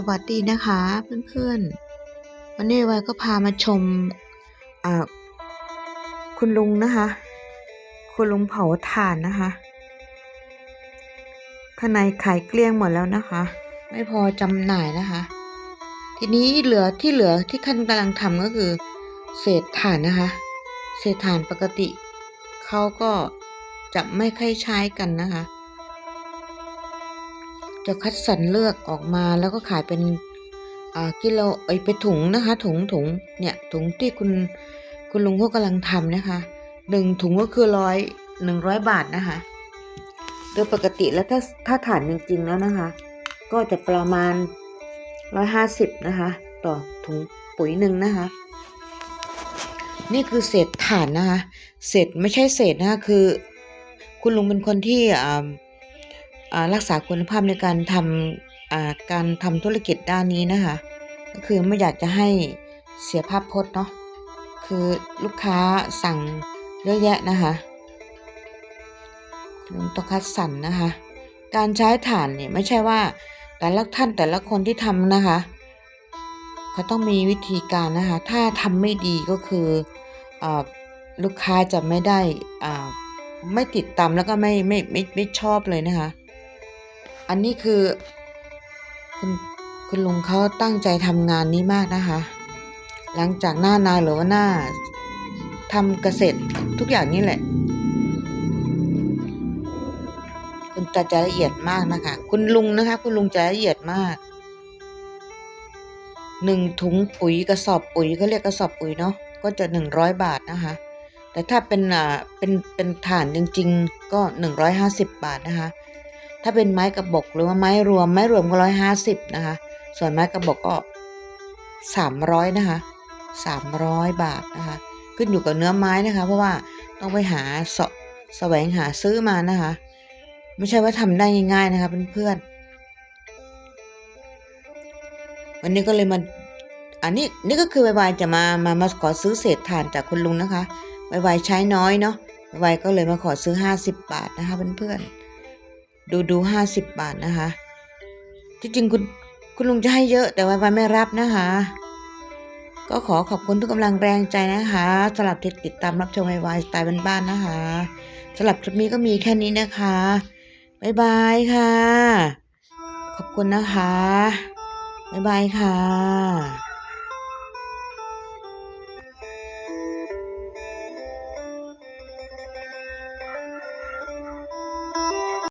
สวัสดีนะคะเพื่อนๆ วันนี้วายก็พามาชมคุณลุงนะคะ คุณลุงเผาถ่านนะคะ ข้างในขายเกลี้ยงหมดแล้วนะคะ ไม่พอจำหน่ายนะคะ ทีนี้เหลือที่เหลือที่ขั้นกำลังทำก็คือ เศษถ่านนะคะ เศษถ่านปกติเขาก็จะไม่ค่อยใช้กันนะคะ จะคัดสรรเลือกออกมาแล้วก็ขายเป็นกิโลเอ้ยเป็นถุงนะคะ ถุงถุงเนี่ยถุงที่คุณคุณลุงเขากำลังทำนะคะหนึ่งถุงก็คือร้อยหนึ่งร้อยบาทนะคะ โดยปกติแล้วถ้าถ้าฐานจริงๆแล้วนะคะ ก็จะประมาณร้อยห้าสิบนะคะ ต่อถุงปุ๋ยหนึ่งนะคะ นี่คือเศษถ่านนะคะ เศษไม่ใช่เศษนะคะคือ คุณลุงเป็นคนที่อ่า รักษาคุณภาพในการทำการทำธุรกิจด้านนี้นะคะ ก็คือไม่อยากจะให้เสียภาพพจน์เนาะคือลูกค้าสั่งเยอะแยะนะคะลุงตคัดสรรนะคะ การใช้ถ่านเนี่ยไม่ใช่ว่าแต่ละท่านแต่ละคนที่ทำนะคะเขาต้องมีวิธีการนะคะ ถ้าทำไม่ดีก็คืออลูกค้าจะไม่ได้ไม่ติดตามแล้วก็ไม่ไม่ไม่ไม่ชอบเลยนะคะ อันนี้คือคุณคุณลุงเขาตั้งใจทำงานนี้มากนะคะ หลังจากหน้านาหรือว่าหน้าทำเกษตรทุกอย่างนี่แหละ คุณตาจะละเอียดมากนะคะ คุณลุงนะคะ คุณลุงจะละเอียดมากหนึ่งถุงปุ๋ยกระสอบปุ๋ยเขาเรียกกระสอบปุ๋ยเนาะก็จะหนึ่งร้อยบาทนะคะ แต่ถ้าเป็นอ่าเป็นเป็นฐานจริง ๆ ก็หนึ่งร้อยห้าสิบบาทนะคะ ถ้าเป็นไม้กระบอกหรือว่าไม้รวมไม้รวมก็ร้อยห้าสิบนะคะ ส่วนไม้กระบอกก็สามร้อยนะคะสามร้อยบาทนะคะ ขึ้นอยู่กับเนื้อไม้นะคะ เพราะว่าต้องไปหาสาะแสวงหาซื้อมานะคะ ไม่ใช่ว่าทำได้ง่ายๆนะคะเพื่อนๆวันนี้ก็เลยมาอันนี้นี่ก็คือวายจะมามามาขอซื้อเศษถ่านจากคุณลุงนะคะวายใช้น้อยเนาะวายก็เลยมาขอซื้อห้าสิบบาทนะคะเพื่อนๆ ดูดูห้าสิบบาทนะคะที่จริงคุณคุณลุงจะให้เยอะแต่วายไม่รับนะคะ ก็ขอขอบคุณทุกกำลังแรงใจนะคะสำหรับที่ติดตามรับชมไวายสไตล์บ้านๆนะคะสำหรับคลิปนี้ก็มีแค่นี้นะคะบ๊ายบายค่ะ ขอบคุณนะคะบ๊ายบายค่ะ